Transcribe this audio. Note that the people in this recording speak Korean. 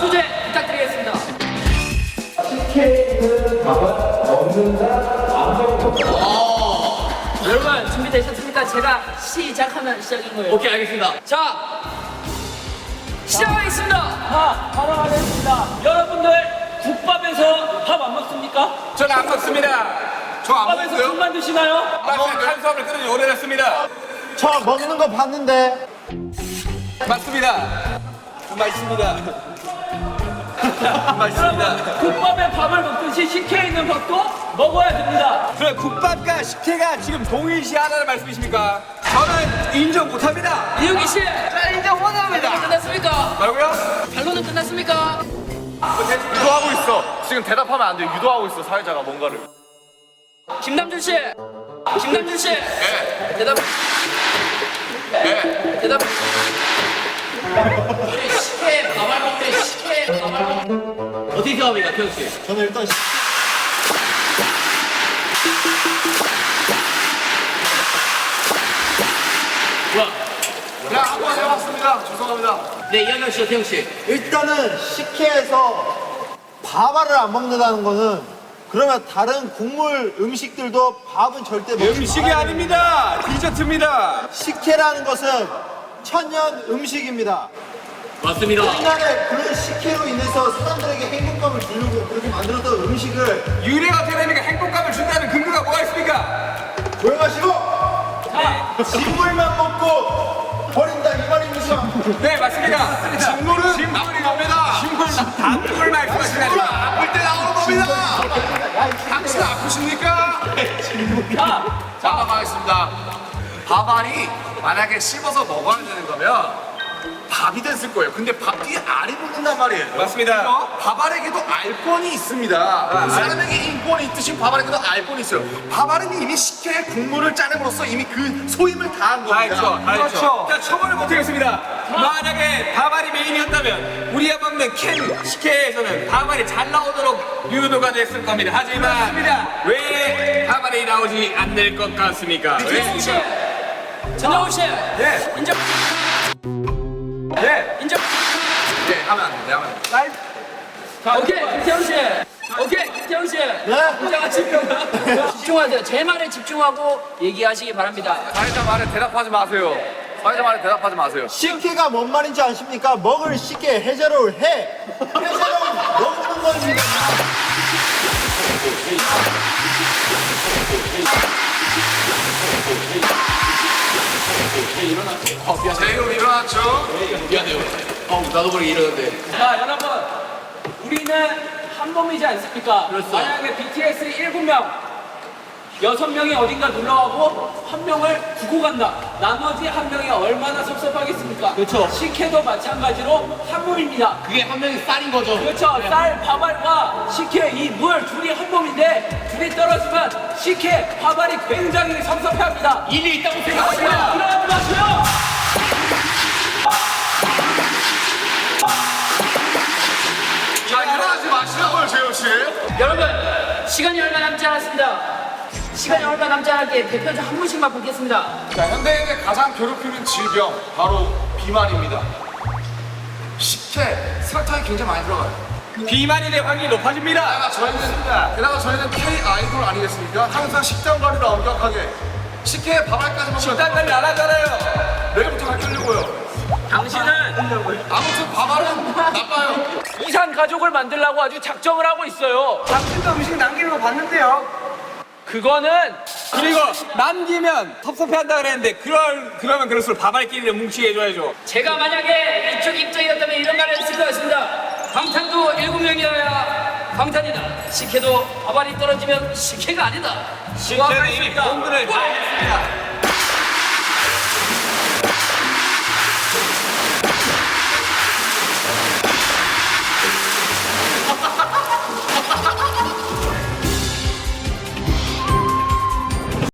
주제 부탁드리겠습니다. 여러분 준비되셨습니까? 제가 시작하면 시작인 거예요. 오케이 알겠습니다. 자, 시작하겠습니다. 자, 바로 하겠습니다. 여러분들 국밥에서 밥 안 먹습니까? 저는 안 먹습니다. 저안 국밥에서 먹어요. 국만 드시나요? 탄수화물 끊은 지 오래됐습니다. 저 먹는 거 봤는데 맞습니다. 맞습니다. 맞습니다. 국밥에 밥을 먹듯이 식혜에 있는 밥도 먹어야 됩니다. 그럼 국밥과 식혜가 지금 동일시하다는 말씀이십니까? 저는 인정 못합니다. 이유기 씨, 자, 인정 못합니다. 끝났습니까? 뭐라고요? 결론은 끝났습니까? 유도하고 있어. 지금 대답하면 안 돼. 유도하고 있어 사회자가 뭔가를. 김남준 씨, 김남준 씨, 대답. 대답. 우리 식혜 밥알 먹대 식혜 밥알 먹. 어떻게 생각합니까, 태영 씨? 저는 일단 시- 그냥 한번 해봤습니다. 죄송합니다. 네, 이한명 씨와 태영 씨. 일단은 식혜에서 밥알을 안 먹는다는 거는 그러면 다른 국물 음식들도 밥은 절대 먹지 음식이 말아야 아닙니다. 디저트입니다. 식혜라는 것은 천연 음식입니다. 맞습니다. 옛날에 그런 식혜로 인해서 사람들에게 행복감을 주려고 그렇게 만들었던 음식을 유래가 되니까 행복감을 준다는 근거가 뭐가 있습니까? 조용하시고 식물만 먹고 버린다 이 말입니다. 네, 맞습니다. 식물은 식물이 겁니다. 식물, 단물 말씀하시는 아플 때 나오는 겁니다. 당신 아프십니까? 자, 가겠습니다. 밥알이 만약에 씹어서 먹어야 되는 거면 밥이 됐을 거예요. 근데 밥 뒤에 알이 붙는단 말이에요. 맞습니다. 어? 밥알에게도 알권이 있습니다. 사람에게 인권이 있듯이 밥 알에게도 알권이 있어요. 밥 알은 이미 식혜의 국물을 짜냄으로써 이미 그 소임을 다한 다 겁니다. 했죠. 다 했죠. 자, 처벌을 못하겠습니다. 만약에 밥알이 메인이었다면 우리가 먹는 캔 식혜에서는 밥알이 잘 나오도록 유도가 됐을 겁니다. 하지만 왜 밥알이 나오지 않을 것 같습니까? 씨, 왜? 전정우 씨, 네. 인정, 네. 인정. 네, 하면 안 돼, 하면 안 돼. 오케이, 김태형 씨. 오케이, 김태형 씨. 네? 집중. 집중하세요. 제 말에 집중하고 얘기하시기 바랍니다. 사회자 말에 대답하지 마세요. 사회자 말에 대답하지 마세요. 식혜가 뭔 말인지 아십니까? 먹을 식혜 해제로를 해 해제로 먹는 겁니다. 제이로 일어났죠? 미안해요. 어, 나도 모르게 일어났는데. 자, 여러분. 우리는 한 몸이지 않습니까? 만약에 BTS 7명, 여섯 명이 어딘가 놀러 가고 한 명을 두고 간다. 나머지 한 명이 얼마나 섭섭하겠습니까? 그렇죠. 식혜도 마찬가지로 한 몸입니다. 그게 한 명이 쌀인 거죠. 그렇죠. 쌀, 밥알과 식혜 이 물 둘이 한 몸인데 둘이 떨어지면 식혜, 밥알이 굉장히 섭섭해합니다. 일리 있다고 생각합니다. 일어나지 마세요. 자, 일어나지 마시라고요, 재현 씨. 여러분, 시간이 얼마 남지 않았습니다. 시간이 얼마 남지 않았기에 대표자 한 분씩만 보겠습니다. 자, 현대인의 가장 괴롭히는 질병, 바로 비만입니다. 식혜, 설탕이 굉장히 많이 들어가요. 비만이 될 확률이 높아집니다. 게다가 저희는, 게다가 저희는 K 아이돌 아니겠습니까? 항상 식단 관리를 엄격하게. 식혜에 밥알까지 먹으면 식단 관리 안 하잖아요. 내일부터 가르치려고요. 당신은 아무튼 밥알은 나빠요. 이산 가족을 만들려고 아주 작정을 하고 있어요. 당신도 음식 남기는 거 봤는데요. 그거는 그리고 남기면 섭섭해한다 그랬는데 그럴 그러면 그럴수록 밥알끼리를 뭉치게 해줘야죠. 제가 만약에 이쪽 입장이었다면 이런 말을 했을 것 같습니다. 방탄도 일곱 명이어야 방탄이다. 식혜도 밥알이 떨어지면 식혜가 아니다. 저는 이미 본분을 다 했습니다.